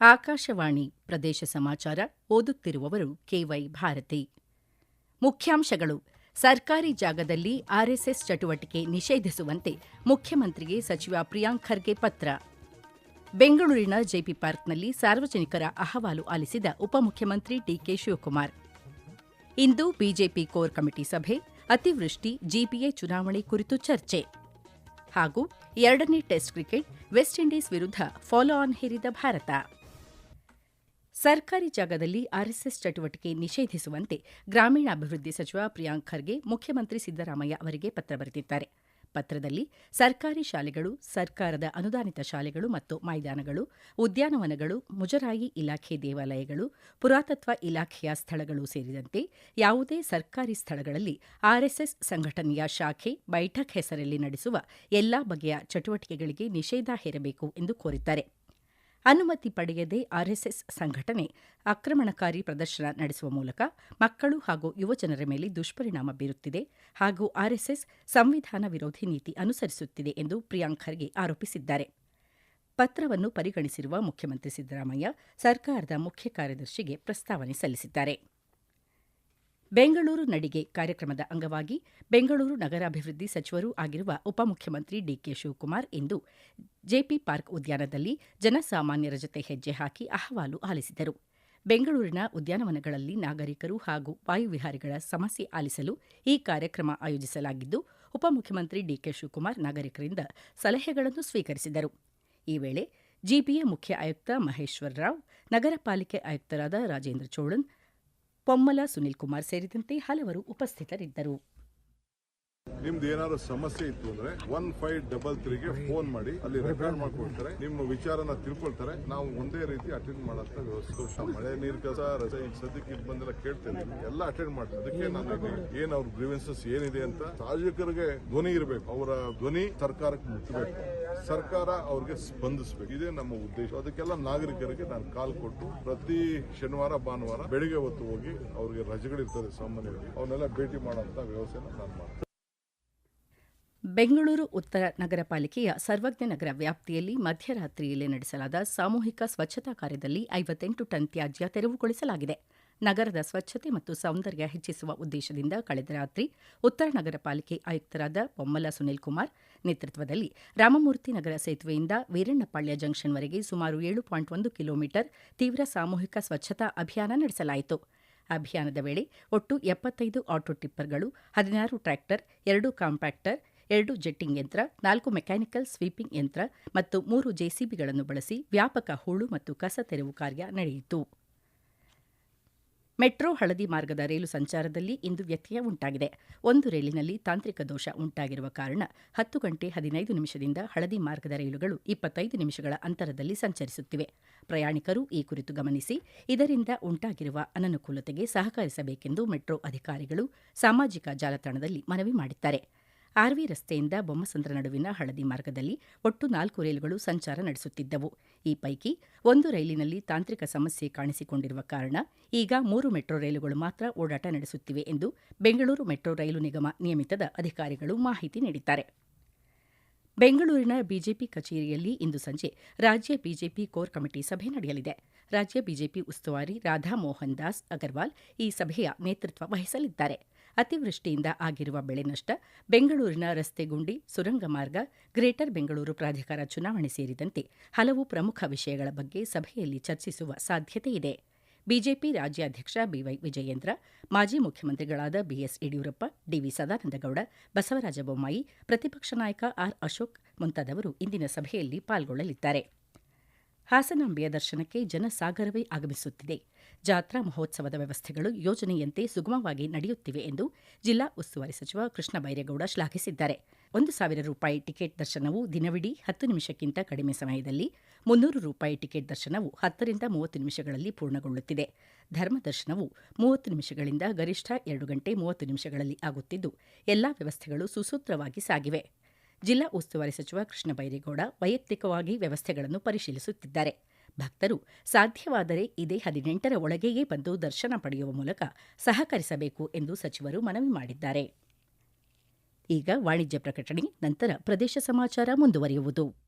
ಆಕಾಶವಾಣಿ ಪ್ರದೇಶ ಸಮಾಚಾರ ಓದುತ್ತಿರುವವರು ಕೆವೈ ಭಾರತಿ. ಮುಖ್ಯಾಂಶಗಳು. ಸರ್ಕಾರಿ ಜಾಗದಲ್ಲಿ ಆರ್ಎಸ್ಎಸ್ ಚಟುವಟಿಕೆ ನಿಷೇಧಿಸುವಂತೆ ಮುಖ್ಯಮಂತ್ರಿಗೆ ಸಚಿವ ಪ್ರಿಯಾಂಕ್ ಖರ್ಗೆ ಪತ್ರ. ಬೆಂಗಳೂರಿನ ಜೆಪಿ ಪಾರ್ಕ್ನಲ್ಲಿ ಸಾರ್ವಜನಿಕರ ಅಹವಾಲು ಆಲಿಸಿದ ಉಪಮುಖ್ಯಮಂತ್ರಿ ಡಿಕೆ ಶಿವಕುಮಾರ್. ಇಂದು ಬಿಜೆಪಿ ಕೋರ್ ಕಮಿಟಿ ಸಭೆ, ಅತಿವೃಷ್ಟಿ ಜಿಪಿಎ ಚುನಾವಣೆ ಕುರಿತು ಚರ್ಚೆ. ಹಾಗೂ ಎರಡನೇ ಟೆಸ್ಟ್ ಕ್ರಿಕೆಟ್, ವೆಸ್ಟ್ ಇಂಡೀಸ್ ವಿರುದ್ಧ ಫಾಲೋ ಆನ್ ಹೇರಿದ ಭಾರತ. ಸರ್ಕಾರಿ ಜಾಗದಲ್ಲಿ ಆರ್ಎಸ್ಎಸ್ ಚಟುವಟಿಕೆ ನಿಷೇಧಿಸುವಂತೆ ಗ್ರಾಮೀಣಾಭಿವೃದ್ಧಿ ಸಚಿವ ಪ್ರಿಯಾಂಕ್ ಖರ್ಗೆ, ಮುಖ್ಯಮಂತ್ರಿ ಸಿದ್ದರಾಮಯ್ಯ ಅವರಿಗೆ ಪತ್ರ ಬರೆದಿದ್ದಾರೆ. ಪತ್ರದಲ್ಲಿ ಸರ್ಕಾರಿ ಶಾಲೆಗಳು, ಸರ್ಕಾರದ ಅನುದಾನಿತ ಶಾಲೆಗಳು ಮತ್ತು ಮೈದಾನಗಳು, ಉದ್ಯಾನವನಗಳು, ಮುಜರಾಯಿ ಇಲಾಖೆ ದೇವಾಲಯಗಳು, ಪುರಾತತ್ವ ಇಲಾಖೆಯ ಸ್ಥಳಗಳು ಸೇರಿದಂತೆ ಯಾವುದೇ ಸರ್ಕಾರಿ ಸ್ಥಳಗಳಲ್ಲಿ ಆರ್ಎಸ್ಎಸ್ ಸಂಘಟನೆಯ ಶಾಖೆ ಬೈಠಕ್ ಹೆಸರಲ್ಲಿ ನಡೆಸುವ ಎಲ್ಲಾ ಬಗೆಯ ಚಟುವಟಿಕೆಗಳಿಗೆ ನಿಷೇಧ ಹೇರಬೇಕು ಎಂದು ಕೋರಿದ್ದಾರೆ. ಅನುಮತಿ ಪಡೆಯದೆ ಆರ್ಎಸ್ಎಸ್ ಸಂಘಟನೆ ಆಕ್ರಮಣಕಾರಿ ಪ್ರದರ್ಶನ ನಡೆಸುವ ಮೂಲಕ ಮಕ್ಕಳು ಹಾಗೂ ಯುವಜನರ ಮೇಲೆ ದುಷ್ಪರಿಣಾಮ ಬೀರುತ್ತಿದೆ ಹಾಗೂ ಆರ್ಎಸ್ಎಸ್ ಸಂವಿಧಾನ ವಿರೋಧಿ ನೀತಿ ಅನುಸರಿಸುತ್ತಿದೆ ಎಂದು ಪ್ರಿಯಾಂಕ್ ಖರ್ಗೆ ಆರೋಪಿಸಿದ್ದಾರೆ. ಪತ್ರವನ್ನು ಪರಿಗಣಿಸಿರುವ ಮುಖ್ಯಮಂತ್ರಿ ಸಿದ್ದರಾಮಯ್ಯ ಸರ್ಕಾರದ ಮುಖ್ಯ ಕಾರ್ಯದರ್ಶಿಗೆ ಪ್ರಸ್ತಾವನೆ ಸಲ್ಲಿಸಿದ್ದಾರೆ. ಬೆಂಗಳೂರು ನಡಿಗೆ ಕಾರ್ಯಕ್ರಮದ ಅಂಗವಾಗಿ ಬೆಂಗಳೂರು ನಗರಾಭಿವೃದ್ಧಿ ಸಚಿವರೂ ಆಗಿರುವ ಉಪಮುಖ್ಯಮಂತ್ರಿ ಡಿಕೆ ಶಿವಕುಮಾರ್ ಇಂದು ಜೆಪಿ ಪಾರ್ಕ್ ಉದ್ಯಾನದಲ್ಲಿ ಜನಸಾಮಾನ್ಯರ ಜೊತೆ ಹೆಜ್ಜೆ ಹಾಕಿ ಅಹವಾಲು ಆಲಿಸಿದರು. ಬೆಂಗಳೂರಿನ ಉದ್ಯಾನವನಗಳಲ್ಲಿ ನಾಗರಿಕರು ಹಾಗೂ ವಾಯುವಿಹಾರಿಗಳ ಸಮಸ್ಯೆ ಆಲಿಸಲು ಈ ಕಾರ್ಯಕ್ರಮ ಆಯೋಜಿಸಲಾಗಿದ್ದು, ಉಪಮುಖ್ಯಮಂತ್ರಿ ಡಿಕೆ ಶಿವಕುಮಾರ್ ನಾಗರಿಕರಿಂದ ಸಲಹೆಗಳನ್ನು ಸ್ವೀಕರಿಸಿದರು. ಈ ವೇಳೆ ಜಿಪಿಎ ಮುಖ್ಯ ಆಯುಕ್ತ ಮಹೇಶ್ವರ ರಾವ್, ನಗರ ಪಾಲಿಕೆ ಆಯುಕ್ತರಾದ ರಾಜೇಂದ್ರ ಚೋಳನ್ ಪೊಮ್ಮಲ ಸುನೀಲ್ ಕುಮಾರ್ ಸೇರಿದಂತೆ ಹಲವರು ಉಪಸ್ಥಿತರಿದ್ದರು. ನಿಮ್ದು ಏನಾದ್ರು ಸಮಸ್ಯೆ ಇತ್ತು ಅಂದ್ರೆ ಒನ್ ಫೈವ್ ಡಬಲ್ ತ್ರೀಗೆ ಫೋನ್ ಮಾಡಿ ಅಲ್ಲಿ ರೆಕಾರ್ಡ್ ಮಾಡ್ಕೊಳ್ತಾರೆ ನಿಮ್ಮ ವಿಚಾರನ ತಿಳ್ಕೊಳ್ತಾರೆ. ನಾವು ಒಂದೇ ರೀತಿ ಅಟೆಂಡ್ ಮಾಡಂತ ವ್ಯವಸ್ಥೆ. ಮಳೆ ನೀರ್ ಕಸ ರಜೆ ಈಗ ಸದ್ಯಕ್ಕೆ ಇಲ್ಲಿ ಬಂದೆಲ್ಲ ಕೇಳ್ತೇನೆ. ಎಲ್ಲ ಅಟೆಂಡ್ ಮಾಡ್ತಾರೆ. ಅದಕ್ಕೆ ನಾನು ಏನ್ ಅವ್ರ ಗ್ರೀವೆನ್ಸಸ್ ಏನಿದೆ ಅಂತ ಸಾರ್ವಜನಿಕರಿಗೆ ಧ್ವನಿ ಇರಬೇಕು. ಅವರ ಧ್ವನಿ ಸರ್ಕಾರಕ್ಕೆ ಮುಟ್ಟಬೇಕು ಸರ್ಕಾರ ಅವ್ರಿಗೆ ಸ್ಪಂದಿಸಬೇಕು. ಇದೇ ನಮ್ಮ ಉದ್ದೇಶ. ಅದಕ್ಕೆಲ್ಲ ನಾಗರಿಕರಿಗೆ ನಾನು ಕಾಲ್ ಕೊಟ್ಟು ಪ್ರತಿ ಶನಿವಾರ ಭಾನುವಾರ ಬೆಳಿಗ್ಗೆ ಹೊತ್ತು ಹೋಗಿ ಅವ್ರಿಗೆ ರಜೆಗಳಿರ್ತದೆ ಸಾಮಾನ್ಯವಾಗಿ. ಅವನ್ನೆಲ್ಲ ಭೇಟಿ ಮಾಡೋಂಥ ವ್ಯವಸ್ಥೆನ ನಾನು ಮಾಡ್ತೇನೆ. ಬೆಂಗಳೂರು ಉತ್ತರ ನಗರ ಪಾಲಿಕೆಯ ಸರ್ವಜ್ಞ ನಗರ ವ್ಯಾಪ್ತಿಯಲ್ಲಿ ಮಧ್ಯರಾತ್ರಿಯಲ್ಲಿ ನಡೆಸಲಾದ ಸಾಮೂಹಿಕ ಸ್ವಚ್ಛತಾ ಕಾರ್ಯದಲ್ಲಿ ಐವತ್ತೆಂಟು ಟನ್ ತ್ಯಾಜ್ಯ ತೆರವುಗೊಳಿಸಲಾಗಿದೆ. ನಗರದ ಸ್ವಚ್ಛತೆ ಮತ್ತು ಸೌಂದರ್ಯ ಹೆಚ್ಚಿಸುವ ಉದ್ದೇಶದಿಂದ ಕಳೆದ ರಾತ್ರಿ ಉತ್ತರ ನಗರ ಪಾಲಿಕೆ ಆಯುಕ್ತರಾದ ಬೊಮ್ಮಲ ಸುನೀಲ್ ಕುಮಾರ್ ನೇತೃತ್ವದಲ್ಲಿ ರಾಮಮೂರ್ತಿ ನಗರ ಸೇತುವೆಯಿಂದ ವೀರಣ್ಣಪಾಳ್ಯ ಜಂಕ್ಷನ್ವರೆಗೆ ಸುಮಾರು ಏಳು ಪಾಯಿಂಟ್ ಒಂದು ಕಿಲೋಮೀಟರ್ ತೀವ್ರ ಸಾಮೂಹಿಕ ಸ್ವಚ್ಛತಾ ಅಭಿಯಾನ ನಡೆಸಲಾಯಿತು. ಅಭಿಯಾನದ ವೇಳೆ ಒಟ್ಟು ಎಪ್ಪತ್ತೈದು ಆಟೋ ಟಿಪ್ಪರ್ಗಳು, ಹದಿನಾರು ಟ್ರ್ಯಾಕ್ಟರ್, ಎರಡು ಕಾಂಪ್ಯಾಕ್ಟರ್ ಎರಡು ಜೆಟ್ಟಿಂಗ್ ಯಂತ್ರ, ನಾಲ್ಕು ಮೆಕ್ಯಾನಿಕಲ್ ಸ್ವೀಪಿಂಗ್ ಯಂತ್ರ ಮತ್ತು ಮೂರು ಜೆಸಿಬಿಗಳನ್ನು ಬಳಸಿ ವ್ಯಾಪಕ ಹೂಳು ಮತ್ತು ಕಸ ತೆರವು ಕಾರ್ಯ ನಡೆಯಿತು. ಮೆಟ್ರೋ ಹಳದಿ ಮಾರ್ಗದ ರೈಲು ಸಂಚಾರದಲ್ಲಿ ಇಂದು ವ್ಯತ್ಯಯ ಉಂಟಾಗಿದೆ. ಒಂದು ರೈಲಿನಲ್ಲಿ ತಾಂತ್ರಿಕ ದೋಷ ಉಂಟಾಗಿರುವ ಕಾರಣ ಹತ್ತು ಗಂಟೆ ಹದಿನೈದು ನಿಮಿಷದಿಂದ ಹಳದಿ ಮಾರ್ಗದ ರೈಲುಗಳು ಇಪ್ಪತ್ತೈದು ನಿಮಿಷಗಳ ಅಂತರದಲ್ಲಿ ಸಂಚರಿಸುತ್ತಿವೆ. ಪ್ರಯಾಣಿಕರು ಈ ಕುರಿತು ಗಮನಿಸಿ, ಇದರಿಂದ ಉಂಟಾಗಿರುವ ಅನನುಕೂಲತೆಗೆ ಸಹಕರಿಸಬೇಕೆಂದು ಮೆಟ್ರೋ ಅಧಿಕಾರಿಗಳು ಸಾಮಾಜಿಕ ಜಾಲತಾಣದಲ್ಲಿ ಮನವಿ ಮಾಡಿದ್ದಾರೆ. ಆರ್ವಿ ರಸ್ತೆಯಿಂದ ಬೊಮ್ಮಸಂದ್ರ ನಡುವಿನ ಹಳದಿ ಮಾರ್ಗದಲ್ಲಿ ಒಟ್ಟು ನಾಲ್ಕು ರೈಲುಗಳು ಸಂಚಾರ ನಡೆಸುತ್ತಿದ್ದವು. ಈ ಪೈಕಿ ಒಂದು ರೈಲಿನಲ್ಲಿ ತಾಂತ್ರಿಕ ಸಮಸ್ಯೆ ಕಾಣಿಸಿಕೊಂಡಿರುವ ಕಾರಣ ಈಗ ಮೂರು ಮೆಟ್ರೋ ರೈಲುಗಳು ಮಾತ್ರ ಓಡಾಟ ನಡೆಸುತ್ತಿವೆ ಎಂದು ಬೆಂಗಳೂರು ಮೆಟ್ರೋ ರೈಲು ನಿಗಮ ನಿಯಮಿತದ ಅಧಿಕಾರಿಗಳು ಮಾಹಿತಿ ನೀಡಿದ್ದಾರೆ. ಬೆಂಗಳೂರಿನ ಬಿಜೆಪಿ ಕಚೇರಿಯಲ್ಲಿ ಇಂದು ಸಂಜೆ ರಾಜ್ಯ ಬಿಜೆಪಿ ಕೋರ್ ಕಮಿಟಿ ಸಭೆ ನಡೆಯಲಿದೆ. ರಾಜ್ಯ ಬಿಜೆಪಿ ಉಸ್ತುವಾರಿ ರಾಧಾ ಮೋಹನ್ ದಾಸ್ ಅಗರ್ವಾಲ್ ಈ ಸಭೆಯ ನೇತೃತ್ವ ವಹಿಸಲಿದ್ದಾರೆ. ಅತಿವೃಷ್ಟಿಯಿಂದ ಆಗಿರುವ ಬೆಳೆ ನಷ್ಟ, ಬೆಂಗಳೂರಿನ ರಸ್ತೆ ಗುಂಡಿ, ಸುರಂಗ ಮಾರ್ಗ, ಗ್ರೇಟರ್ ಬೆಂಗಳೂರು ಪ್ರಾಧಿಕಾರ ಚುನಾವಣೆ ಸೇರಿದಂತೆ ಹಲವು ಪ್ರಮುಖ ವಿಷಯಗಳ ಬಗ್ಗೆ ಸಭೆಯಲ್ಲಿ ಚರ್ಚಿಸುವ ಸಾಧ್ಯತೆಯಿದೆ ಬಿಜೆಪಿ ರಾಜ್ಯಾಧ್ಯಕ್ಷ ಬಿವೈ ವಿಜಯೇಂದ್ರ, ಮಾಜಿ ಮುಖ್ಯಮಂತ್ರಿಗಳಾದ ಬಿಎಸ್ ಯಡಿಯೂರಪ್ಪ, ಡಿವಿ ಸದಾನಂದಗೌಡ, ಬಸವರಾಜ ಬೊಮ್ಮಾಯಿ, ಪ್ರತಿಪಕ್ಷ ನಾಯಕ ಆರ್ ಅಶೋಕ್ ಮುಂತಾದವರು ಇಂದಿನ ಸಭೆಯಲ್ಲಿ ಪಾಲ್ಗೊಳ್ಳಲಿದ್ದಾರೆ. ಹಾಸನಾಂಬೆಯ ದರ್ಶನಕ್ಕೆ ಜನಸಾಗರವೇ ಆಗಮಿಸುತ್ತಿದೆ. ಜಾತ್ರಾ ಮಹೋತ್ಸವದ ವ್ಯವಸ್ಥೆಗಳು ಯೋಜನೆಯಂತೆ ಸುಗಮವಾಗಿ ನಡೆಯುತ್ತಿವೆ ಎಂದು ಜಿಲ್ಲಾ ಉಸ್ತುವಾರಿ ಸಚಿವ ಕೃಷ್ಣ ಬೈರೇಗೌಡ ಶ್ಲಾಘಿಸಿದ್ದಾರೆ. ಒಂದು ಸಾವಿರ ರೂಪಾಯಿ ಟಿಕೆಟ್ ದರ್ಶನವು ದಿನವಿಡೀ ಹತ್ತು ನಿಮಿಷಕ್ಕಿಂತ ಕಡಿಮೆ ಸಮಯದಲ್ಲಿ ಮುನ್ನೂರು ರೂಪಾಯಿ ಟಿಕೆಟ್ ದರ್ಶನವು ಹತ್ತರಿಂದ ಮೂವತ್ತು ನಿಮಿಷಗಳಲ್ಲಿ ಪೂರ್ಣಗೊಳ್ಳುತ್ತಿದೆ. ಧರ್ಮ ದರ್ಶನವು ಮೂವತ್ತು ನಿಮಿಷಗಳಿಂದ ಗರಿಷ್ಠ ಎರಡು ಗಂಟೆ ಮೂವತ್ತು ನಿಮಿಷಗಳಲ್ಲಿ ಆಗುತ್ತಿದ್ದು, ಎಲ್ಲಾ ವ್ಯವಸ್ಥೆಗಳು ಸುಸೂತ್ರವಾಗಿ ಸಾಗಿವೆ. ಜಿಲ್ಲಾ ಉಸ್ತುವಾರಿ ಸಚಿವ ಕೃಷ್ಣ ಬೈರೇಗೌಡ ವೈಯಕ್ತಿಕವಾಗಿ ವ್ಯವಸ್ಥೆಗಳನ್ನು ಪರಿಶೀಲಿಸುತ್ತಿದ್ದಾರೆ. ಭಕ್ತರು ಸಾಧ್ಯವಾದರೆ ಇದೇ ಹದಿನೆಂಟರ ಒಳಗೆಯೇ ಬಂದು ದರ್ಶನ ಪಡೆಯುವ ಮೂಲಕ ಸಹಕರಿಸಬೇಕು ಎಂದು ಸಚಿವರು ಮನವಿ ಮಾಡಿದ್ದಾರೆ. ಈಗ ವಾಣಿಜ್ಯ ಪ್ರಕಟಣೆ, ನಂತರ ಪ್ರದೇಶ ಸಮಾಚಾರ ಮುಂದುವರಿಯುವುದು.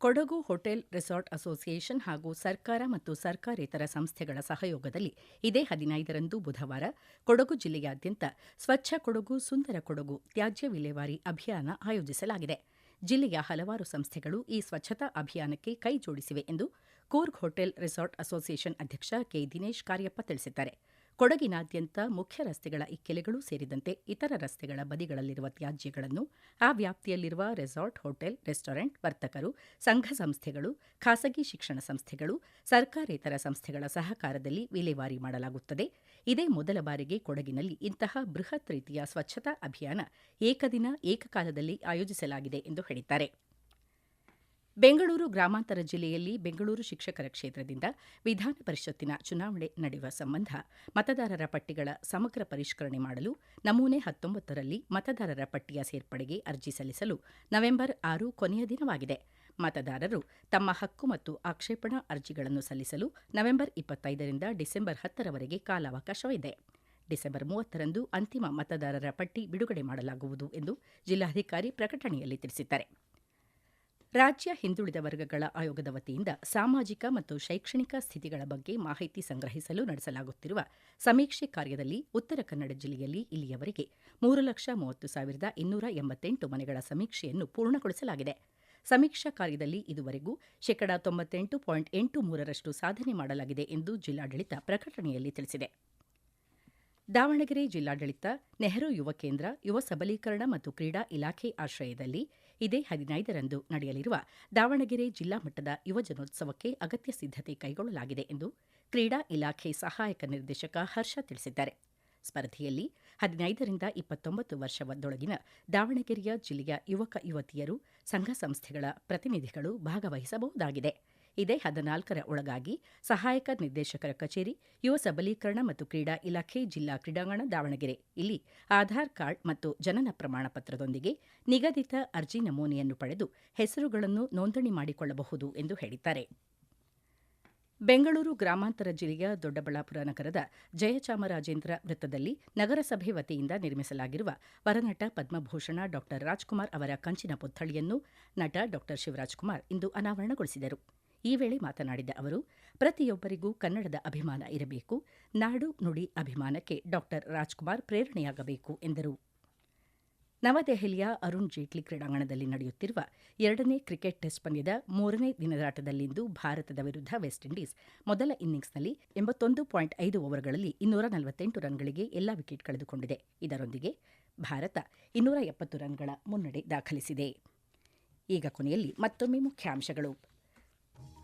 ಕೊಡಗು ಹೋಟೆಲ್ ರೆಸಾರ್ಟ್ ಅಸೋಸಿಯೇಷನ್ ಹಾಗೂ ಸರ್ಕಾರ ಮತ್ತು ಸರ್ಕಾರೇತರ ಸಂಸ್ಥೆಗಳ ಸಹಯೋಗದಲ್ಲಿ ಇದೇ ಹದಿನೈದರಂದು ಬುಧವಾರ ಕೊಡಗು ಜಿಲ್ಲೆಯಾದ್ಯಂತ ಸ್ವಚ್ಛ ಕೊಡಗು, ಸುಂದರ ಕೊಡಗು ತ್ಯಾಜ್ಯ ವಿಲೇವಾರಿ ಅಭಿಯಾನ ಆಯೋಜಿಸಲಾಗಿದೆ. ಜಿಲ್ಲೆಯ ಹಲವಾರು ಸಂಸ್ಥೆಗಳು ಈ ಸ್ವಚ್ಛತಾ ಅಭಿಯಾನಕ್ಕೆ ಕೈ ಜೋಡಿಸಿವೆ ಎಂದು ಕೂರ್ಗ್ ಹೋಟೆಲ್ ರೆಸಾರ್ಟ್ ಅಸೋಸಿಯೇಷನ್ ಅಧ್ಯಕ್ಷ ಕೆ. ದಿನೇಶ್ ಕಾರ್ಯಪ್ಪ ತಿಳಿಸಿದ್ದಾರೆ. ಕೊಡಗಿನಾದ್ಯಂತ ಮುಖ್ಯ ರಸ್ತೆಗಳ ಇಕ್ಕೆಲೆಗಳು ಸೇರಿದಂತೆ ಇತರ ರಸ್ತೆಗಳ ಬದಿಗಳಲ್ಲಿರುವ ತ್ಯಾಜ್ಯಗಳನ್ನು, ಆ ವ್ಯಾಪ್ತಿಯಲ್ಲಿರುವ ರೆಸಾರ್ಟ್, ಹೋಟೆಲ್, ರೆಸ್ಟೋರೆಂಟ್ ವರ್ತಕರು, ಸಂಘ ಸಂಸ್ಥೆಗಳು, ಖಾಸಗಿ ಶಿಕ್ಷಣ ಸಂಸ್ಥೆಗಳು, ಸರ್ಕಾರೇತರ ಸಂಸ್ಥೆಗಳ ಸಹಕಾರದಲ್ಲಿ ವಿಲೇವಾರಿ ಮಾಡಲಾಗುತ್ತದೆ. ಇದೇ ಮೊದಲ ಬಾರಿಗೆ ಕೊಡಗಿನಲ್ಲಿ ಇಂತಹ ಬೃಹತ್ ರೀತಿಯ ಸ್ವಚ್ಛತಾ ಅಭಿಯಾನ ಏಕದಿನ ಏಕಕಾಲದಲ್ಲಿ ಆಯೋಜಿಸಲಾಗಿದೆ ಎಂದು ಹೇಳಿದ್ದಾರೆ. ಬೆಂಗಳೂರು ಗ್ರಾಮಾಂತರ ಜಿಲ್ಲೆಯಲ್ಲಿ ಬೆಂಗಳೂರು ಶಿಕ್ಷಕರ ಕ್ಷೇತ್ರದಿಂದ ವಿಧಾನ ಪರಿಷತ್ತಿನ ಚುನಾವಣೆ ನಡೆಯುವ ಸಂಬಂಧ ಮತದಾರರ ಪಟ್ಟಿಗಳ ಸಮಗ್ರ ಪರಿಷ್ಕರಣೆ ಮಾಡಲು ನಮೂನೆ ಹತ್ತೊಂಬತ್ತರಲ್ಲಿ ಮತದಾರರ ಪಟ್ಟಿಯ ಸೇರ್ಪಡೆಗೆ ಅರ್ಜಿ ಸಲ್ಲಿಸಲು ನವೆಂಬರ್ ಆರು ಕೊನೆಯ ದಿನವಾಗಿದೆ. ಮತದಾರರು ತಮ್ಮ ಹಕ್ಕು ಮತ್ತು ಆಕ್ಷೇಪಣಾ ಅರ್ಜಿಗಳನ್ನು ಸಲ್ಲಿಸಲು ನವೆಂಬರ್ ಇಪ್ಪತ್ತೈದರಿಂದ ಡಿಸೆಂಬರ್ ಹತ್ತರವರೆಗೆ ಕಾಲಾವಕಾಶವಿದೆ. ಡಿಸೆಂಬರ್ ಮೂವತ್ತರಂದು ಅಂತಿಮ ಮತದಾರರ ಪಟ್ಟಿ ಬಿಡುಗಡೆ ಮಾಡಲಾಗುವುದು ಎಂದು ಜಿಲ್ಲಾಧಿಕಾರಿ ಪ್ರಕಟಣೆಯಲ್ಲಿ ತಿಳಿಸಿದ್ದಾರೆ. ರಾಜ್ಯ ಹಿಂದುಳಿದ ವರ್ಗಗಳ ಆಯೋಗದ ವತಿಯಿಂದ ಸಾಮಾಜಿಕ ಮತ್ತು ಶೈಕ್ಷಣಿಕ ಸ್ಥಿತಿಗಳ ಬಗ್ಗೆ ಮಾಹಿತಿ ಸಂಗ್ರಹಿಸಲು ನಡೆಸಲಾಗುತ್ತಿರುವ ಸಮೀಕ್ಷೆ ಕಾರ್ಯದಲ್ಲಿ ಉತ್ತರ ಕನ್ನಡ ಜಿಲ್ಲೆಯಲ್ಲಿ ಇಲ್ಲಿಯವರೆಗೆ ಮೂರು ಲಕ್ಷ ಮೂವತ್ತು ಸಾವಿರದ ಇನ್ನೂರ ಎಂಬತ್ತೆಂಟು ಮನೆಗಳ ಸಮೀಕ್ಷೆಯನ್ನು ಪೂರ್ಣಗೊಳಿಸಲಾಗಿದೆ. ಸಮೀಕ್ಷಾ ಕಾರ್ಯದಲ್ಲಿ ಇದುವರೆಗೂ ಶೇಕಡಾ ತೊಂಬತ್ತೆಂಟು ಪಾಯಿಂಟ್ ಎಂಟು ಮೂರರಷ್ಟು ಸಾಧನೆ ಮಾಡಲಾಗಿದೆ ಎಂದು ಜಿಲ್ಲಾಡಳಿತ ಪ್ರಕಟಣೆಯಲ್ಲಿ ತಿಳಿಸಿದೆ. ದಾವಣಗೆರೆ ಜಿಲ್ಲಾಡಳಿತ ನೆಹರು ಯುವ ಕೇಂದ್ರ, ಯುವ ಸಬಲೀಕರಣ ಮತ್ತು ಕ್ರೀಡಾ ಇಲಾಖೆ ಆಶ್ರಯದಲ್ಲಿ ಇದೇ ಹದಿನೈದರಂದು ನಡೆಯಲಿರುವ ದಾವಣಗೆರೆ ಜಿಲ್ಲಾ ಮಟ್ಟದ ಯುವಜನೋತ್ಸವಕ್ಕೆ ಅಗತ್ಯ ಸಿದ್ದತೆ ಕೈಗೊಳ್ಳಲಾಗಿದೆ ಎಂದು ಕ್ರೀಡಾ ಇಲಾಖೆ ಸಹಾಯಕ ನಿರ್ದೇಶಕ ಹರ್ಷ ತಿಳಿಸಿದ್ದಾರೆ. ಸ್ಪರ್ಧೆಯಲ್ಲಿ ಹದಿನೈದರಿಂದ ಇಪ್ಪತ್ತೊಂಬತ್ತು ವರ್ಷದೊಳಗಿನ ದಾವಣಗೆರೆಯ ಜಿಲ್ಲೆಯ ಯುವಕ ಯುವತಿಯರು ಸಂಘ ಸಂಸ್ಥೆಗಳ ಪ್ರತಿನಿಧಿಗಳು ಭಾಗವಹಿಸಬಹುದಾಗಿದೆ. ಇದೇ ಹದಿನಾಲ್ಕರ ಒಳಗಾಗಿ ಸಹಾಯಕ ನಿರ್ದೇಶಕರ ಕಚೇರಿ, ಯುವ ಸಬಲೀಕರಣ ಮತ್ತು ಕ್ರೀಡಾ ಇಲಾಖೆ, ಜಿಲ್ಲಾ ಕ್ರೀಡಾಂಗಣ ದಾವಣಗೆರೆ. ಇಲ್ಲಿ ಆಧಾರ್ ಕಾರ್ಡ್ ಮತ್ತು ಜನನ ಪ್ರಮಾಣ ಪತ್ರದೊಂದಿಗೆ ನಿಗದಿತ ಅರ್ಜಿ ನಮೂನೆಯನ್ನು ಪಡೆದು ಹೆಸರುಗಳನ್ನು ನೋಂದಣಿ ಮಾಡಿಕೊಳ್ಳಬಹುದು ಎಂದು ಹೇಳಿದ್ದಾರೆ. ಬೆಂಗಳೂರು ಗ್ರಾಮಾಂತರ ಜಿಲ್ಲೆಯ ದೊಡ್ಡಬಳ್ಳಾಪುರ ನಗರದ ಜಯಚಾಮರಾಜೇಂದ್ರ ವೃತ್ತದಲ್ಲಿ ನಗರಸಭೆ ವತಿಯಿಂದ ನಿರ್ಮಿಸಲಾಗಿರುವ ವರನಟ ಪದ್ಮಭೂಷಣ ಡಾ ರಾಜ್ಕುಮಾರ್ ಅವರ ಕಂಚಿನ ಪುತ್ಥಳಿಯನ್ನು ನಟ ಡಾ ಶಿವರಾಜ್ಕುಮಾರ್ ಇಂದು ಅನಾವರಣಗೊಳಿಸಿದರು. ಈ ವೇಳೆ ಮಾತನಾಡಿದ ಅವರು, ಪ್ರತಿಯೊಬ್ಬರಿಗೂ ಕನ್ನಡದ ಅಭಿಮಾನ ಇರಬೇಕು, ನಾಡು ನುಡಿ ಅಭಿಮಾನಕ್ಕೆ ಡಾ ರಾಜ್ಕುಮಾರ್ ಪ್ರೇರಣೆಯಾಗಬೇಕು ಎಂದರು. ನವದೆಹಲಿಯ ಅರುಣ್ ಜೇಟ್ಲಿ ಕ್ರೀಡಾಂಗಣದಲ್ಲಿ ನಡೆಯುತ್ತಿರುವ ಎರಡನೇ ಕ್ರಿಕೆಟ್ ಟೆಸ್ಟ್ ಪಂದ್ಯದ ಮೂರನೇ ದಿನದಾಟದಲ್ಲಿಂದು ಭಾರತದ ವಿರುದ್ಧ ವೆಸ್ಟ್ ಇಂಡೀಸ್ ಮೊದಲ ಇನ್ನಿಂಗ್ಸ್ನಲ್ಲಿ ಎಂಬತ್ತೊಂದು ಪಾಯಿಂಟ್ ಐದು ಓವರ್ಗಳಲ್ಲಿ ಇನ್ನೂರ ನಲವತ್ತೆಂಟು ರನ್ಗಳಿಗೆ ಎಲ್ಲಾ ವಿಕೆಟ್ ಕಳೆದುಕೊಂಡಿದೆ. ಇದರೊಂದಿಗೆ ಭಾರತ ಇನ್ನೂರ ಎಪ್ಪತ್ತು ರನ್ಗಳ ಮುನ್ನಡೆ ದಾಖಲಿಸಿದೆ. ಈಗ ಕೊನೆಯಲ್ಲಿ ಮತ್ತೊಮ್ಮೆ ಮುಖ್ಯಾಂಶಗಳು.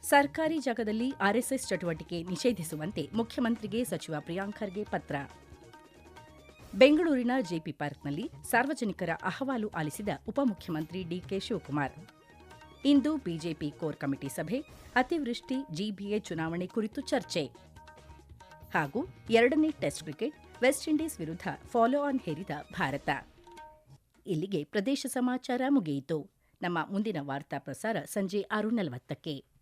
ಸರ್ಕಾರಿ ಜಾಗದಲ್ಲಿ ಆರ್ಎಸ್ಎಸ್ ಚಟುವಟಿಕೆ ನಿಷೇಧಿಸುವಂತೆ ಮುಖ್ಯಮಂತ್ರಿಗೆ ಸಚಿವ ಪ್ರಿಯಾಂಕ್ ಖರ್ಗೆ ಪತ್ರ. ಬೆಂಗಳೂರಿನ ಜೆಪಿ ಪಾರ್ಕ್ನಲ್ಲಿ ಸಾರ್ವಜನಿಕರ ಅಹವಾಲು ಆಲಿಸಿದ ಉಪಮುಖ್ಯಮಂತ್ರಿ ಡಿಕೆ ಶಿವಕುಮಾರ್. ಇಂದು ಬಿಜೆಪಿ ಕೋರ್ ಕಮಿಟಿ ಸಭೆ, ಅತಿವೃಷ್ಟಿ ಜಿಬಿಎ ಚುನಾವಣೆ ಕುರಿತು ಚರ್ಚೆ. ಹಾಗೂ ಎರಡನೇ ಟೆಸ್ಟ್ ಕ್ರಿಕೆಟ್, ವೆಸ್ಟ್ ಇಂಡೀಸ್ ವಿರುದ್ಧ ಫಾಲೋ ಆನ್ ಹೇರಿದ ಭಾರತ. ಇಲ್ಲಿಗೆ ಪ್ರದೇಶ ಸಮಾಚಾರ ಮುಗಿಯಿತು. ನಮ್ಮ ಮುಂದಿನ ವಾರ್ತಾ ಪ್ರಸಾರ ಸಂಜೆ ಆರು ನಲವತ್ತಕ್ಕೆ.